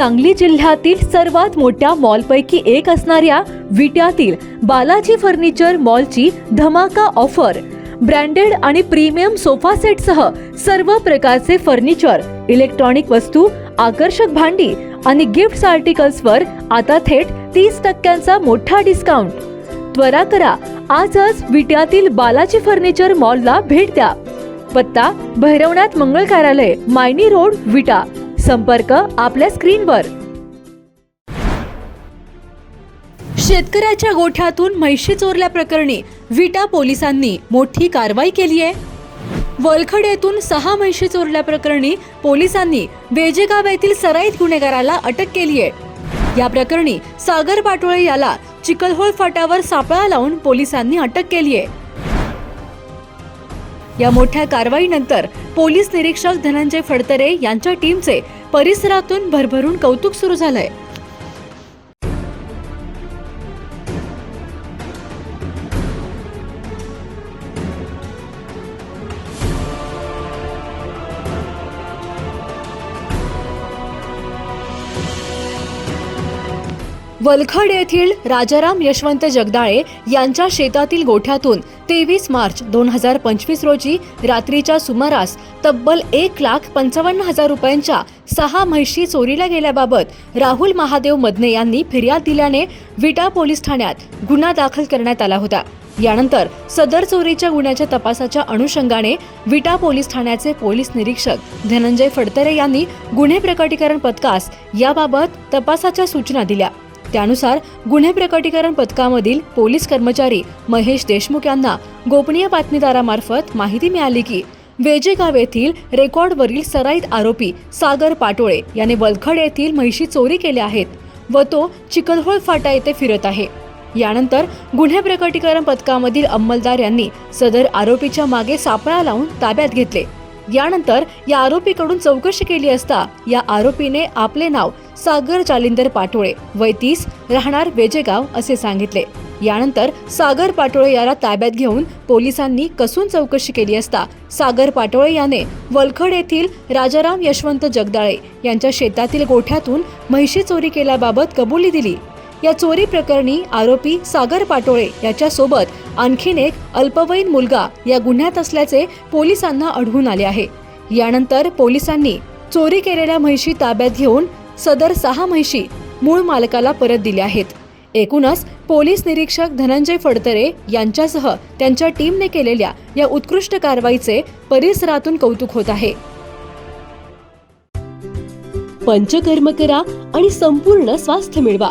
सांगली जिल्ह्यातील सर्वात मोठ्या मॉलपैकी एक असणाऱ्या विट्यातील बालाजी फर्निचर मॉलची धमाका ऑफर. ब्रँडेड आणि प्रीमियम सोफा सेटसह सर्व प्रकारचे फर्निचर इलेक्ट्रॉनिक वस्तू आकर्षक भांडी आणि गिफ्ट आर्टिकल्सवर आता थेट तीस टक्क्यांचा मोठा डिस्काउंट. त्वरा करा आजच विट्यातील बालाजी फर्निचर मॉलला भेट द्या. पत्ता भैरवनाथ मंगळ कार्यालय मायनी रोड विटा. संपर्क आपल्या स्क्रीनवर. शेतकऱ्याच्या गोठ्यातून म्हैशी चोरल्या प्रकरणी विटा पोलिसांनी मोठी कारवाई केली आहे. वलखड येथून सहा म्हैशी चोरल्या प्रकरणी पोलिसांनी वेजेगाव येथील सराईत गुन्हेगाराला अटक केली आहे. या प्रकरणी सागर पाटोळे याला चिकलहोळ फाट्यावर सापळा लावून पोलिसांनी अटक केली आहे. या मोठ्या कारवाईनंतर पोलीस निरीक्षक धनंजय फडतरे यांच्या टीमचे परिसरातून भरभरून कौतुक सुरू झालंय. वलखड येथील राजाराम यशवंत जगदाळे यांच्या शेतातील गोठ्यातून तेवीस मार्च दोन हजार पंचवीस रोजी रात्रीच्या सुमारास तब्बल एक लाख पंचावन्न हजार रुपयांच्या सहा म्हैशी चोरीला गेल्याबाबत राहुल महादेव मदने यांनी फिर्याद दिल्याने विटा पोलीस ठाण्यात गुन्हा दाखल करण्यात आला होता. यानंतर सदर चोरीच्या गुन्ह्याच्या तपासाच्या अनुषंगाने विटा पोलीस ठाण्याचे पोलीस निरीक्षक धनंजय फडतरे यांनी गुन्हे प्रकटीकरण पथकास याबाबत तपासाच्या सूचना दिल्या. त्यानुसार गुन्हे प्रकटीकरण पथकामधील पोलीस कर्मचारी महेश देशमुख यांना गोपनीय बातमीदारामार्फत माहिती मिळाली की वेजेगाव येथील रेकॉर्डवरील सराईत आरोपी सागर पाटोळे याने वलखड येथील म्हैशी चोरी केल्या आहेत व तो चिकलहोळ फाटा येथे फिरत आहे. यानंतर गुन्हे प्रकटीकरण पथकामधील अंमलदार यांनी सदर आरोपीच्या मागे सापळा लावून ताब्यात घेतले. यानंतर या आरोपीकडून चौकशी केली असता या आरोपीने आपले नाव सागर जालिंदर पाटोळे. वय तीस राहणार वेजेगाव असे सांगितले. यानंतर सागर पाटोळे याला ताब्यात घेऊन पोलिसांनी कसून चौकशी केली असता सागर पाटोळे याने वलखड येथील राजाराम यशवंत जगदाळे यांच्या शेतातील गोठ्यातून म्हैशी चोरी केल्याबाबत कबुली दिली. या चोरी प्रकरणी आरोपी सागर पाटोळे याच्यासोबत आणखीन एक अल्पवयीन मुलगा या गुन्ह्यात असल्याचे पोलिसांना आढळून आले आहे. यानंतर पोलिसांनी चोरी केलेल्या म्हैशी ताब्यात घेऊन सदर सहा म्हैशी मूळ मालकाला परत दिल्या आहेत. एकूणच पोलीस निरीक्षक धनंजय फडतरे यांच्यासह त्यांच्या टीमने केलेल्या या उत्कृष्ट कारवाईचे परिसरातून कौतुक होत आहे. पंचकर्म करा आणि संपूर्ण स्वास्थ्य मिळवा.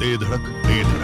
ते धडक ते धडक.